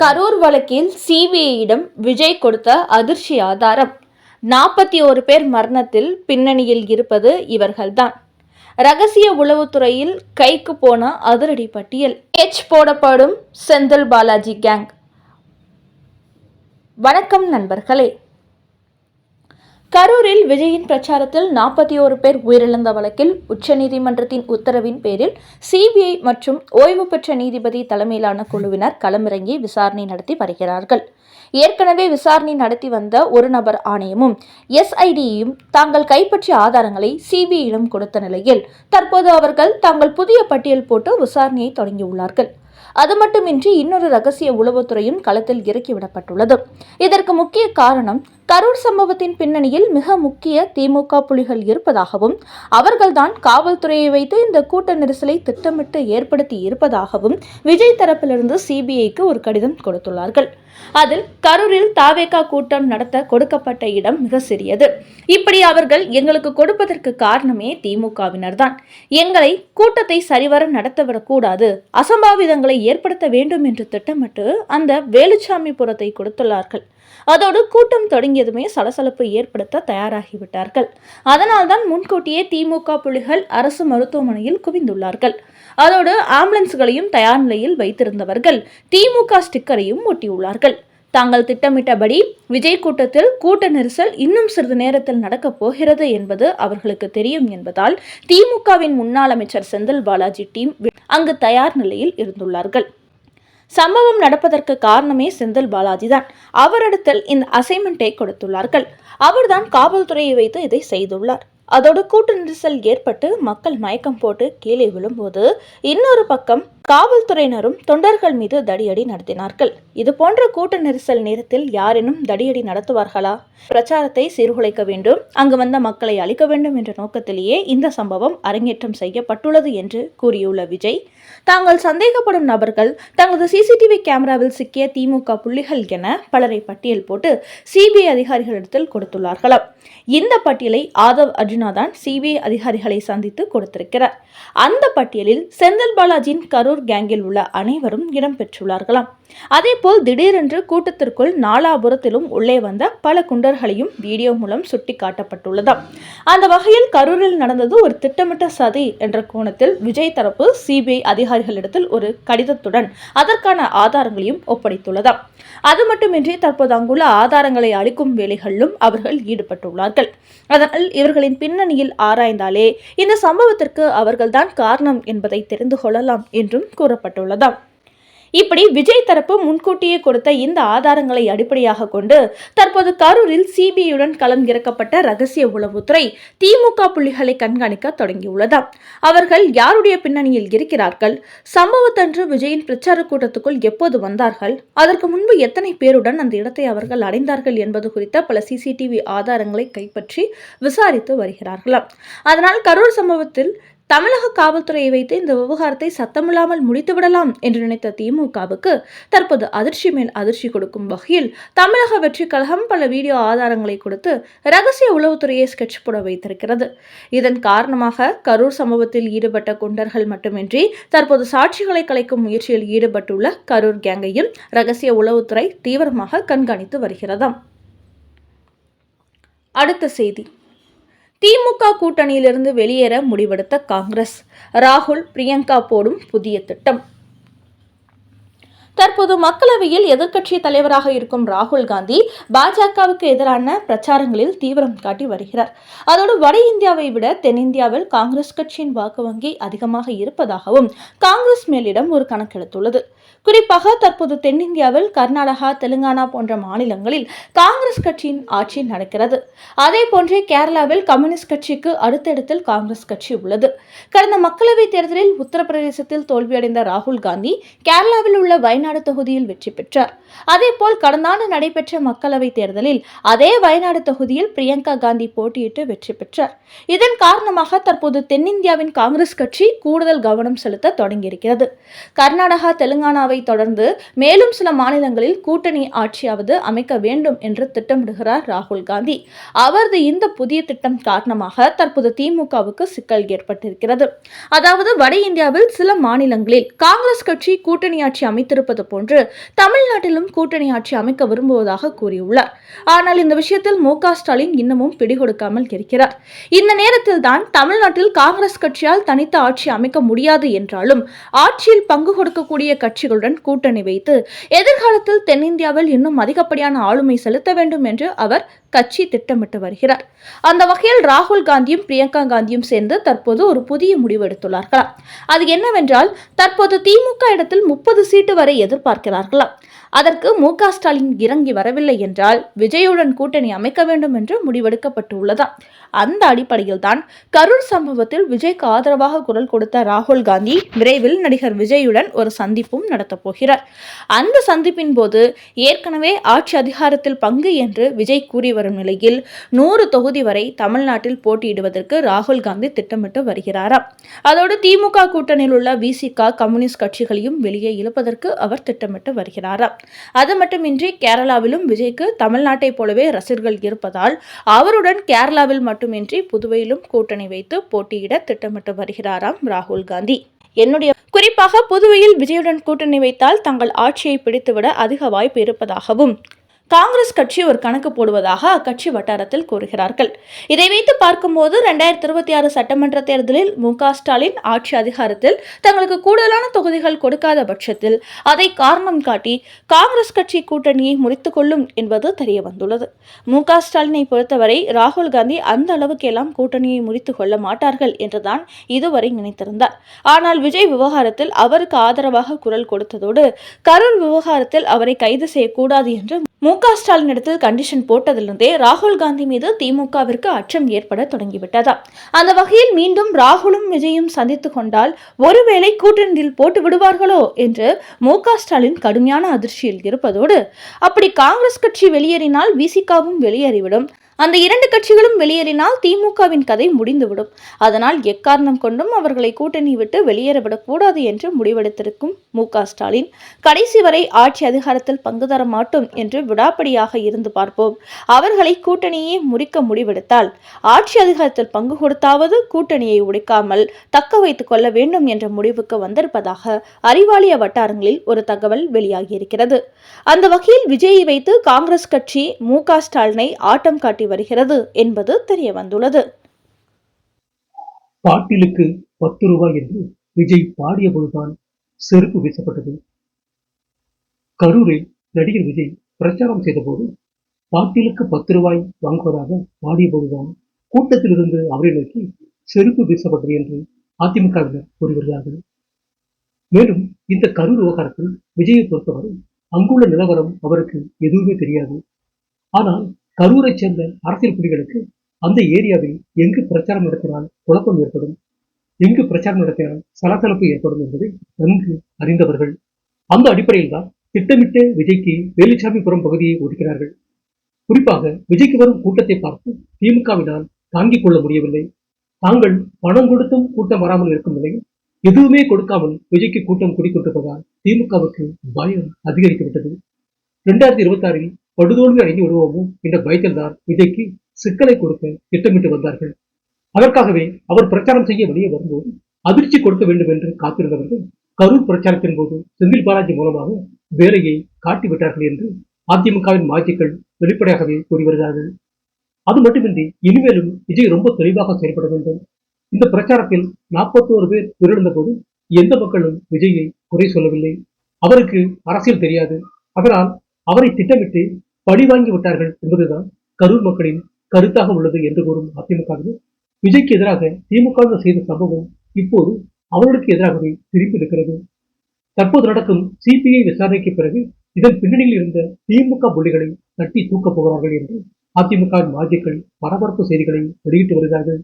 கரூர் வழக்கில் சிபிஐயிடம் விஜய் கொடுத்த அதிர்ச்சி ஆதாரம். நாற்பத்தி ஒரு பேர் மரணத்தில் பின்னணியில் இருப்பது இவர்கள்தான். ரகசிய உளவுத்துறையில் கைக்கு போன அதிரடி பட்டியல். எச் போடப்படும் செந்தில் பாலாஜி கேங் வணக்கம் நண்பர்களே. கரூரில் விஜயின் பிரச்சாரத்தில் நாற்பத்தி ஓரு பேர் உயிரிழந்த வழக்கில் உச்சநீதிமன்றத்தின் உத்தரவின் பேரில் சிபிஐ மற்றும் ஓய்வு பெற்ற நீதிபதி தலைமையிலான குழுவினர் களமிறங்கி விசாரணை நடத்தி வருகிறார்கள். ஏற்கனவே விசாரணை நடத்தி வந்த ஒரு நபர் ஆணையமும் எஸ்ஐடியும் தாங்கள் கைப்பற்றிய ஆதாரங்களை சிபிஐயிடம் கொடுத்த நிலையில் தற்போது அவர்கள் தாங்கள் புதிய பட்டியல் போட்டு விசாரணையை தொடங்கியுள்ளார்கள். அது மட்டுமின்றி இன்னொரு ரகசிய உளவுத்துறையும் களத்தில் இறக்கிவிடப்பட்டுள்ளது இதற்கு முக்கிய காரணம் கரூர் சம்பவத்தின் பின்னணியில் மிக முக்கிய திமுக புலிகள் இருப்பதாகவும் அவர்கள்தான் காவல்துறையை வைத்து இந்த கூட்ட நெரிசலை திட்டமிட்டு ஏற்படுத்தி இருப்பதாகவும் விஜய் தரப்பிலிருந்து சிபிஐக்கு ஒரு கடிதம் கொடுத்துள்ளார்கள். அதில் கரூரில் தாவேகா கூட்டம் நடத்த கொடுக்கப்பட்ட இடம் மிக சிறியது. இப்படி அவர்கள் எங்களுக்கு கொடுப்பதற்கு காரணமே திமுகவினர்தான் எங்களை கூட்டத்தை சரிவர நடத்தவிடக்கூடாது அசம்பாவிதங்களை ஏற்படுத்த வேண்டும் என்று திட்டமிட்டு அந்த வேலுச்சாமி புறத்தை கொடுத்துள்ளார்கள். அதோடு கூட்டம் தொடங்கியதுமே சலசலப்பு ஏற்படுத்த தயாராகிவிட்டார்கள். அதனால்தான் முன்கூட்டியே திமுக புலிகள் அரசு மருத்துவமனையில் குவிந்துள்ளார்கள். அதோடு ஆம்புலன்ஸ்களையும் தயார் நிலையில் வைத்திருந்தவர்கள் திமுக ஸ்டிக்கரையும் ஒட்டியுள்ளார்கள். தாங்கள் திட்டமிட்டபடி விஜய் கூட்டத்தில் கூட்ட நெரிசல் இன்னும் சிறிது நேரத்தில் நடக்கப் போகிறது என்பது அவர்களுக்கு தெரியும் என்பதால் திமுகவின் முன்னாள் அமைச்சர் செந்தில் பாலாஜி டீம் அங்கு தயார் நிலையில் இருந்துள்ளார்கள். சம்பவம் நடப்பதற்கு காரணமே செந்தில் பாலாஜி தான் அவரிடத்தில் இந்த அசைன்மெண்ட்டை கொடுத்துள்ளார்கள். அவர்தான் காவல்துறையை வைத்து இதை செய்துள்ளார். அதோடு கூட்ட நெரிசல் ஏற்பட்டு மக்கள் மயக்கம் போட்டு கீழே விழும்போது இன்னொரு பக்கம் காவல்துறையினரும் தொண்டர்கள் மீது தடியடி நடத்தினார்கள். இது போன்ற கூட்ட நெரிசல் நேரத்தில் யாரேனும் தடியடி நடத்துவார்களா? பிரச்சாரத்தை சீர்குலைக்க வேண்டும். அங்கு வந்த மக்களை அழிக்க வேண்டும் என்ற நோக்கத்திலேயே இந்த சம்பவம் அரங்கேற்றம் செய்யப்பட்டுள்ளது என்று கூறியுள்ள விஜய் தாங்கள் சந்தேகப்படும் நபர்கள் தங்களது சிசிடிவி கேமராவில் சிக்கிய திமுக புள்ளிகள் என பலரை பட்டியல் போட்டு சிபிஐ அதிகாரிகளிடத்தில் கொடுத்துள்ளார்களாம். இந்த பட்டியலை ஆதவ் அர்ஜுனா தான் சிபிஐ அதிகாரிகளை சந்தித்து கொடுத்திருக்கிறார். அந்த பட்டியலில் செந்தில் பாலாஜியின் கரூர் கேங்கில் உள்ள அனைவரும் இடம்பெற்றுள்ளார்களாம் அதேபோல் திடீரென்று கூட்டத்திற்குள் நாலாபுரத்திலும் உள்ளே வந்த பல குண்டர்களையும் வீடியோ மூலம் சுட்டிக்காட்டப்பட்டுள்ளதாம். அந்த வகையில் கரூரில் நடந்தது ஒரு திட்டமிட்ட சதி என்ற கோணத்தில் விஜய் தரப்பு சிபிஐ அதிகாரிகளிடத்தில் ஒரு கடிதத்துடன் அதற்கான ஆதாரங்களையும் ஒப்படைத்துள்ளதாம். அது மட்டுமின்றி தற்போது அங்குள்ள ஆதாரங்களை அளிக்கும் வேலைகளிலும் அவர்கள் ஈடுபட்டுள்ளார்கள். அதனால் இவர்களின் பின்னணியில் ஆராய்ந்தாலே இந்த சம்பவத்திற்கு அவர்கள்தான் காரணம் என்பதை தெரிந்து கொள்ளலாம் என்றும் கூறப்பட்டுள்ளதாம். இப்படி விஜய் தரப்பு முன்கூட்டியே கொடுத்த இந்த ஆதாரங்களை அடிப்படையாக கொண்டு தற்போது கரூரில் சிபிஐயுடன் களம் இறக்கப்பட்ட ரகசிய உளவுத்துறை திமுக புள்ளிகளை கண்காணிக்க தொடங்கியுள்ளதாம் அவர்கள் யாருடைய பின்னணியில் இருக்கிறார்கள்? சம்பவத்தன்று விஜயின் பிரச்சார கூட்டத்துக்குள் எப்போது வந்தார்கள்? அதற்கு முன்பு எத்தனை பேருடன் அந்த இடத்தை அவர்கள் அடைந்தார்கள் என்பது குறித்த பல சிசிடிவி ஆதாரங்களை கைப்பற்றி விசாரித்து வருகிறார்களாம். அதனால் கரூர் சம்பவத்தில் தமிழக காவல்துறையை வைத்து இந்த விவகாரத்தை சத்தமில்லாமல் முடித்துவிடலாம் என்று நினைத்த திமுகவுக்கு தற்போது அதிர்ச்சி மேல் அதிர்ச்சி கொடுக்கும் வகையில் தமிழக வெற்றி கழகம் பல வீடியோ ஆதாரங்களை கொடுத்து ரகசிய உளவுத்துறையை ஸ்கெட்ச் போட வைத்திருக்கிறது. இதன் காரணமாக கரூர் சம்பவத்தில் ஈடுபட்ட குண்டர்கள் மட்டுமின்றி தற்போது சாட்சிகளை கலைக்கும் முயற்சியில் ஈடுபட்டுள்ள கரூர் கேங்கையும் ரகசிய உளவுத்துறை தீவிரமாக கண்காணித்து வருகிறதாம் அடுத்த செய்தி. திமுக கூட்டணியிலிருந்து வெளியேற முடிவெடுத்த காங்கிரஸ். ராகுல் பிரியங்கா போடும் புதிய திட்டம். தற்போது மக்களவையில் எதிர்க்கட்சி தலைவராக இருக்கும் ராகுல் காந்தி பாஜகவுக்கு எதிரான பிரச்சாரங்களில் தீவிரம் காட்டி வருகிறார். அதோடு வட இந்தியாவை விட தென்னிந்தியாவில் காங்கிரஸ் கட்சியின் வாக்கு வங்கி அதிகமாக இருப்பதாகவும் காங்கிரஸ் மேலிடம் ஒரு கணக்கெடுத்துள்ளது. குறிப்பாக தற்போது தென்னிந்தியாவில் கர்நாடகா தெலுங்கானா போன்ற மாநிலங்களில் காங்கிரஸ் கட்சியின் ஆட்சி நடக்கிறது. அதே போன்றே கேரளாவில் கம்யூனிஸ்ட் கட்சிக்கு அடுத்த இடத்தில் காங்கிரஸ் கட்சி உள்ளது. கடந்த மக்களவைத் தேர்தலில் உத்தரப்பிரதேசத்தில் தோல்வியடைந்த ராகுல் காந்தி கேரளாவில் உள்ள வயநாடு தொகுதியில் வெற்றி பெற்றார். அதேபோல் கடந்த ஆண்டு நடைபெற்ற மக்களவைத் தேர்தலில் அதே வயநாடு தொகுதியில் பிரியங்கா காந்தி போட்டியிட்டு வெற்றி பெற்றார். இதன் காரணமாக தற்போது தென்னிந்தியாவின் காங்கிரஸ் கட்சி கூடுதல் கவனம் செலுத்த தொடங்கியிருக்கிறது. கர்நாடகா தெலுங்கானாவை தொடர்ந்து மேலும் சில மாநிலங்களில் கூட்டணி ஆட்சியாவது அமைக்க வேண்டும் என்று திட்டமிடுகிறார் ராகுல் காந்தி. அவரது இந்த புதிய திட்டம் காரணமாக தற்போது திமுகவுக்கு சிக்கல் ஏற்பட்டிருக்கிறது. அதாவது வட இந்தியாவில் சில மாநிலங்களில் காங்கிரஸ் கட்சி கூட்டணி ஆட்சி அமைத்திருப்பது இருப்பது போன்று தமிழ்நாட்டிலும் கூட்டணி ஆட்சி அமைக்க விரும்புவதாக கூறியுள்ளார். ஆனால் இந்த விஷயத்தில் மு ஸ்டாலின் இன்னமும் பிடிகொடுக்காமல் இருக்கிறார். இந்த நேரத்தில் தான் தமிழ்நாட்டில் காங்கிரஸ் கட்சியால் தனித்த ஆட்சி அமைக்க முடியாது என்றாலும் ஆட்சியில் பங்கு கொடுக்கக்கூடிய கட்சிகளுடன் கூட்டணி வைத்து எதிர்காலத்தில் தென்னிந்தியாவில் இன்னும் அதிகப்படியான ஆளுமை செலுத்த வேண்டும் என்று அவர் கட்சி திட்டமிட்டு வருகிறார். அந்த வகையில் ராகுல் காந்தியும் பிரியங்கா காந்தியும் சேர்ந்து தற்போது ஒரு புதிய முடிவு எடுத்துள்ளார்களாம். அது என்னவென்றால் தற்போது திமுக இடத்தில் முப்பது சீட்டு வரை எதிர்பார்க்கிறார்களாம். அதற்கு மு க ஸ்டாலின் இறங்கி வரவில்லை என்றால் விஜயுடன் கூட்டணி அமைக்க வேண்டும் என்று முடிவெடுக்கப்பட்டுள்ளதாம். அந்த அடிப்படையில் தான் கரூர் சம்பவத்தில் விஜய்க்கு ஆதரவாக குரல் கொடுத்த ராகுல் காந்தி விரைவில் நடிகர் விஜயுடன் ஒரு சந்திப்பும் நடத்தப் போகிறார். அந்த சந்திப்பின் போது ஏற்கனவே ஆட்சி அதிகாரத்தில் பங்கு என்று விஜய் கூறி வரும் நிலையில் நூறு தொகுதி வரை தமிழ்நாட்டில் போட்டியிடுவதற்கு ராகுல் காந்தி திட்டமிட்டு வருகிறாராம். அதோடு திமுக கூட்டணியில் உள்ள விசிக கம்யூனிஸ்ட் கட்சிகளையும் வெளியே இழுப்பதற்கு அவர் திட்டமிட்டு வருகிறாராம். அது மட்டுமின்றி கேரளாவிலும் விஜய்க்கு தமிழ்நாட்டைப் போலவே ரசிகர்கள் இருப்பதால் அவருடன் கேரளாவில் மட்டுமின்றி புதுவையிலும் கூட்டணி வைத்து போட்டியிட திட்டமிட்டு வருகிறாராம் ராகுல் காந்தி. என்னுடைய குறிப்பாக புதுவையில் விஜயுடன் கூட்டணி வைத்தால் தங்கள் ஆட்சியை பிடித்துவிட அதிக வாய்ப்பு இருப்பதாகவும் காங்கிரஸ் கட்சி ஒரு கணக்கு போடுவதாக அக்கட்சி வட்டாரத்தில் கூறுகிறார்கள். இதை வைத்து பார்க்கும்போது ரெண்டாயிரத்தி இருபத்தி ஆறு சட்டமன்ற தேர்தலில் மு ஸ்டாலின் ஆட்சி அதிகாரத்தில் தங்களுக்கு கூடுதலான தொகுதிகள் கொடுக்காத பட்சத்தில் அதை காரணம் காட்டி காங்கிரஸ் கட்சி கூட்டணியை முறித்து கொள்ளும் என்பது தெரிய வந்துள்ளது மு ஸ்டாலினை பொறுத்தவரை ராகுல் காந்தி அந்த அளவுக்கு எல்லாம் கூட்டணியை முறித்து கொள்ள மாட்டார்கள் என்றுதான் இதுவரை நினைத்திருந்தார். ஆனால் விஜய் விவகாரத்தில் அவருக்கு ஆதரவாக குரல் கொடுத்ததோடு கரூர் விவகாரத்தில் அவரை கைது செய்யக்கூடாது என்று மு க ஸ்டாலின் இடத்தில் கண்டிஷன் போட்டதிலிருந்தே ராகுல் காந்தி மீது திமுகவிற்கு அச்சம் ஏற்பட தொடங்கிவிட்டதா. அந்த வகையில் மீண்டும் ராகுலும் விஜயும் சந்தித்து கொண்டால் ஒருவேளை கூட்டணியில் போட்டு விடுவார்களோ என்று மு க ஸ்டாலின் கடுமையான அதிர்ச்சியில் இருப்பதோடு அப்படி காங்கிரஸ் கட்சி வெளியேறினால் விசிகாவும் வெளியேறிவிடும். அந்த இரண்டு கட்சிகளும் வெளியேறினால் திமுகவின் கதை முடிந்துவிடும். அதனால் எக்காரணம் கொண்டும் அவர்களை கூட்டணி விட்டு வெளியேறவிடக்கூடாது என்று முடிவெடுத்திருக்கும் மு. ஸ்டாலின் கடைசி வரை ஆட்சி அதிகாரத்தில் பங்கு தர மாட்டோம் என்று விடாப்படியாக இருந்து பார்ப்போம். அவர்களை கூட்டணியே முறிக்க முடிவெடுத்தால் ஆட்சி அதிகாரத்தில் பங்கு கொடுத்தாவது கூட்டணியை உடைக்காமல் தக்க வைத்துக் கொள்ள வேண்டும் என்ற முடிவுக்கு வந்திருப்பதாக அறிவாலய வட்டாரங்களில் ஒரு தகவல் வெளியாகியிருக்கிறது. அந்த வகையில் விஜயை வைத்து காங்கிரஸ் கட்சி மு. ஸ்டாலினை ஆட்டம் காட்டி வருகிறது என்பது தெரிய வந்துள்ளது பாட்டிலுக்கு பத்து ரூபாய் என்று விஜய் பாடிய பொழுதுதான் செருப்பு வீசப்பட்டது. கரூரில் நடிகர் விஜய் பிரச்சாரம் செய்தபோது பாட்டிலுக்கு பத்து ரூபாய் வாங்குவதாக பாடிய போதுதான் கூட்டத்திலிருந்து அவரை நோக்கி செருப்பு வீசப்பட்டது என்று அதிமுகவினர் கூறி வருகிறார்கள் மேலும் இந்த கரூர் விவகாரத்தில் விஜயை பொறுத்தவரை அங்குள்ள நிலவரம் அவருக்கு எதுவுமே தெரியாது. ஆனால் கரூரைச் சேர்ந்த அரசியல் புலிகளுக்கு அந்த ஏரியாவில் எங்கு பிரச்சாரம் நடத்தினால் குழப்பம் ஏற்படும்? எங்கு பிரச்சாரம் நடத்தினால் சலசலப்பு ஏற்படும் என்பதை நன்கு அறிந்தவர்கள். அந்த அடிப்படையில் தான் திட்டமிட்டு விஜய்க்கு வேலுச்சாமிபுரம் பகுதியை ஒதுக்கினார்கள். குறிப்பாக விஜய்க்கு வரும் கூட்டத்தை பார்த்து திமுகவினால் தாங்கிக் கொள்ள முடியவில்லை. தாங்கள் பணம் கொடுத்தும் கூட்டம் வராமல் இருக்கும் நிலையில் எதுவுமே கொடுக்காமல் விஜய்க்கு கூட்டம் குடிக்கொண்டிருப்பதால் திமுகவுக்கு பயம் அதிகரித்துவிட்டது இரண்டாயிரத்தி இருபத்தி ஆறில் படுதோல்வி அடைந்து விடுவோமோ என்ற பயத்தில்தான் விஜய்க்கு சிக்கலை கொடுக்க திட்டமிட்டு வந்தார்கள். அதற்காகவே அவர் பிரச்சாரம் செய்ய வெளியே வரும்போது அதிர்ச்சி கொடுக்க வேண்டும் என்று காத்திருந்தவர்கள் கரூர் பிரச்சாரத்தின் போது செந்தில் பாலாஜி மூலமாக வேலையை காட்டிவிட்டார்கள் என்று அதிமுகவின் மாஜிக்கள் வெளிப்படையாகவே கூறி வருகிறார்கள். அது மட்டுமின்றி இனிமேலும் விஜய் ரொம்ப தெளிவாக செயல்பட வேண்டும். இந்த பிரச்சாரத்தில் நாற்பத்தோரு பேர் உயிரிழந்த போது எந்த மக்களும் விஜயை குறை சொல்லவில்லை. அவருக்கு அரசியல் தெரியாது. அதனால் அவரை திட்டமிட்டு பழி வாங்கி விட்டார்கள் என்பதுதான் கரூர் மக்களின் கருத்தாக உள்ளது என்று கூறும் அதிமுகவினர். விஜய்க்கு எதிராக திமுக செய்த சம்பவம் இப்போது அவர்களுக்கு எதிராகவே திரும்பி இருக்கிறது. தற்போது நடக்கும் சிபிஐ விசாரணைக்கு பிறகு இதன் பின்னணியில் இருந்த திமுக புள்ளிகளை தட்டி தூக்கப் போகிறார்கள் என்று அதிமுக மாஜிக்கள் பரபரப்பு செய்திகளை வெளியிட்டு வருகிறார்கள்.